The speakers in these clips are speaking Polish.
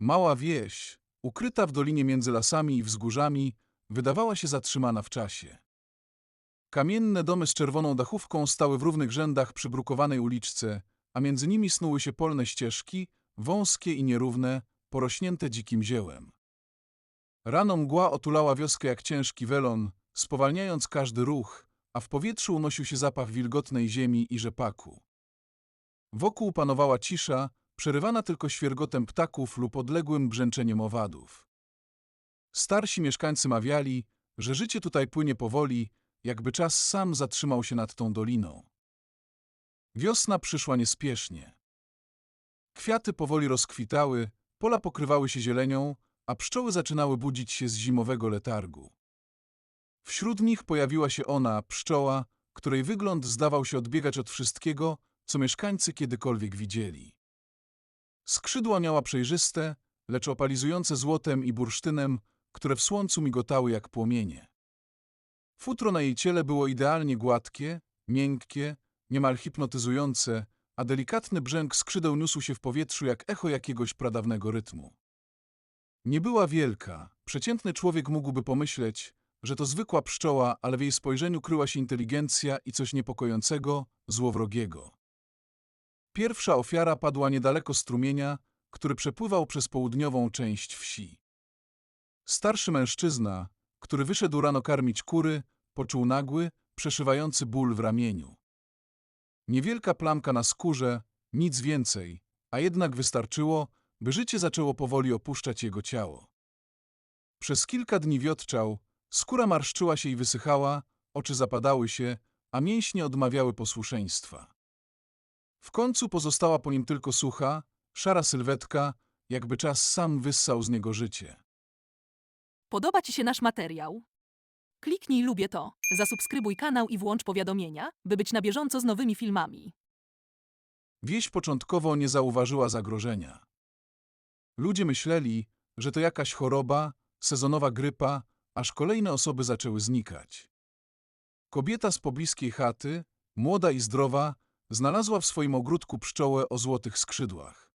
Mała wieś, ukryta w dolinie między lasami i wzgórzami, wydawała się zatrzymana w czasie. Kamienne domy z czerwoną dachówką stały w równych rzędach przy brukowanej uliczce, a między nimi snuły się polne ścieżki, wąskie i nierówne, porośnięte dzikim ziełem. Rano mgła otulała wioskę jak ciężki welon, spowalniając każdy ruch, a w powietrzu unosił się zapach wilgotnej ziemi i rzepaku. Wokół panowała cisza, przerywana tylko świergotem ptaków lub odległym brzęczeniem owadów. Starsi mieszkańcy mawiali, że życie tutaj płynie powoli, jakby czas sam zatrzymał się nad tą doliną. Wiosna przyszła niespiesznie. Kwiaty powoli rozkwitały, pola pokrywały się zielenią, a pszczoły zaczynały budzić się z zimowego letargu. Wśród nich pojawiła się ona, pszczoła, której wygląd zdawał się odbiegać od wszystkiego, co mieszkańcy kiedykolwiek widzieli. Skrzydła miała przejrzyste, lecz opalizujące złotem i bursztynem, które w słońcu migotały jak płomienie. Futro na jej ciele było idealnie gładkie, miękkie, niemal hipnotyzujące, a delikatny brzęk skrzydeł niósł się w powietrzu jak echo jakiegoś pradawnego rytmu. Nie była wielka, przeciętny człowiek mógłby pomyśleć, że to zwykła pszczoła, ale w jej spojrzeniu kryła się inteligencja i coś niepokojącego, złowrogiego. Pierwsza ofiara padła niedaleko strumienia, który przepływał przez południową część wsi. Starszy mężczyzna, który wyszedł rano karmić kury, poczuł nagły, przeszywający ból w ramieniu. Niewielka plamka na skórze, nic więcej, a jednak wystarczyło, by życie zaczęło powoli opuszczać jego ciało. Przez kilka dni wiotczał, skóra marszczyła się i wysychała, oczy zapadały się, a mięśnie odmawiały posłuszeństwa. W końcu pozostała po nim tylko sucha, szara sylwetka, jakby czas sam wyssał z niego życie. Podoba Ci się nasz materiał? Kliknij lubię to, zasubskrybuj kanał i włącz powiadomienia, by być na bieżąco z nowymi filmami. Wieś początkowo nie zauważyła zagrożenia. Ludzie myśleli, że to jakaś choroba, sezonowa grypa, aż kolejne osoby zaczęły znikać. Kobieta z pobliskiej chaty, młoda i zdrowa, znalazła w swoim ogródku pszczołę o złotych skrzydłach.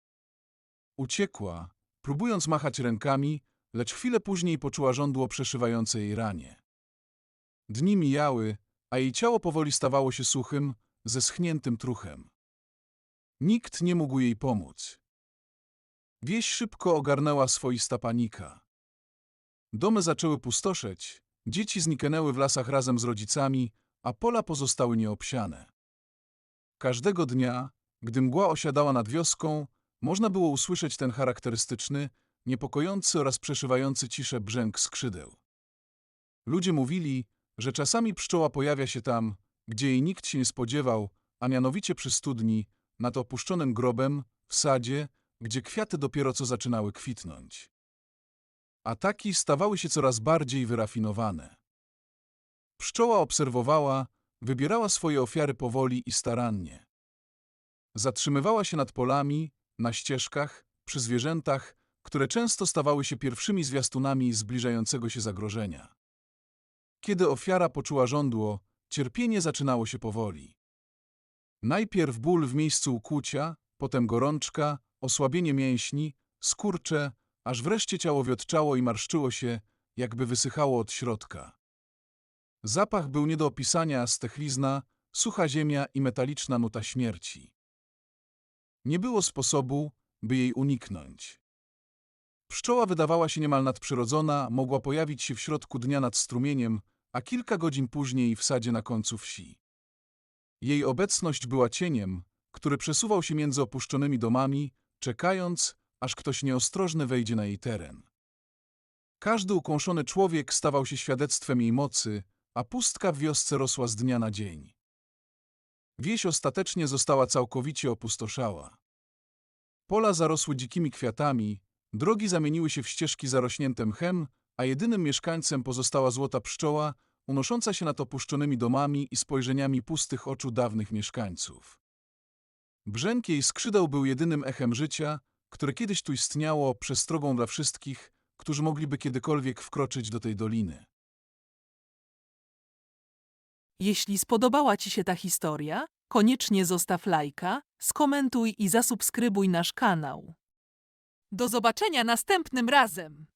Uciekła, próbując machać rękami, lecz chwilę później poczuła żądło przeszywające jej ranie. Dni mijały, a jej ciało powoli stawało się suchym, ze schniętym truchem. Nikt nie mógł jej pomóc. Wieś szybko ogarnęła swoista panika. Domy zaczęły pustoszeć, dzieci zniknęły w lasach razem z rodzicami, a pola pozostały nieobsiane. Każdego dnia, gdy mgła osiadała nad wioską, można było usłyszeć ten charakterystyczny, niepokojący oraz przeszywający ciszę brzęk skrzydeł. Ludzie mówili, że czasami pszczoła pojawia się tam, gdzie jej nikt się nie spodziewał, a mianowicie przy studni, nad opuszczonym grobem, w sadzie, gdzie kwiaty dopiero co zaczynały kwitnąć. Ataki stawały się coraz bardziej wyrafinowane. Pszczoła obserwowała, wybierała swoje ofiary powoli i starannie. Zatrzymywała się nad polami, na ścieżkach, przy zwierzętach, które często stawały się pierwszymi zwiastunami zbliżającego się zagrożenia. Kiedy ofiara poczuła żądło, cierpienie zaczynało się powoli. Najpierw ból w miejscu ukłucia, potem gorączka, osłabienie mięśni, skurcze, aż wreszcie ciało wiotczało i marszczyło się, jakby wysychało od środka. Zapach był nie do opisania, stechlizna, sucha ziemia i metaliczna nuta śmierci. Nie było sposobu, by jej uniknąć. Pszczoła wydawała się niemal nadprzyrodzona, mogła pojawić się w środku dnia nad strumieniem, a kilka godzin później w sadzie na końcu wsi. Jej obecność była cieniem, który przesuwał się między opuszczonymi domami, czekając, aż ktoś nieostrożny wejdzie na jej teren. Każdy ukąszony człowiek stawał się świadectwem jej mocy, a pustka w wiosce rosła z dnia na dzień. Wieś ostatecznie została całkowicie opustoszała. Pola zarosły dzikimi kwiatami, drogi zamieniły się w ścieżki zarośnięte mchem, a jedynym mieszkańcem pozostała złota pszczoła, unosząca się nad opuszczonymi domami i spojrzeniami pustych oczu dawnych mieszkańców. Brzęk jej skrzydeł był jedynym echem życia, które kiedyś tu istniało, przestrogą dla wszystkich, którzy mogliby kiedykolwiek wkroczyć do tej doliny. Jeśli spodobała Ci się ta historia, koniecznie zostaw lajka, skomentuj i zasubskrybuj nasz kanał. Do zobaczenia następnym razem!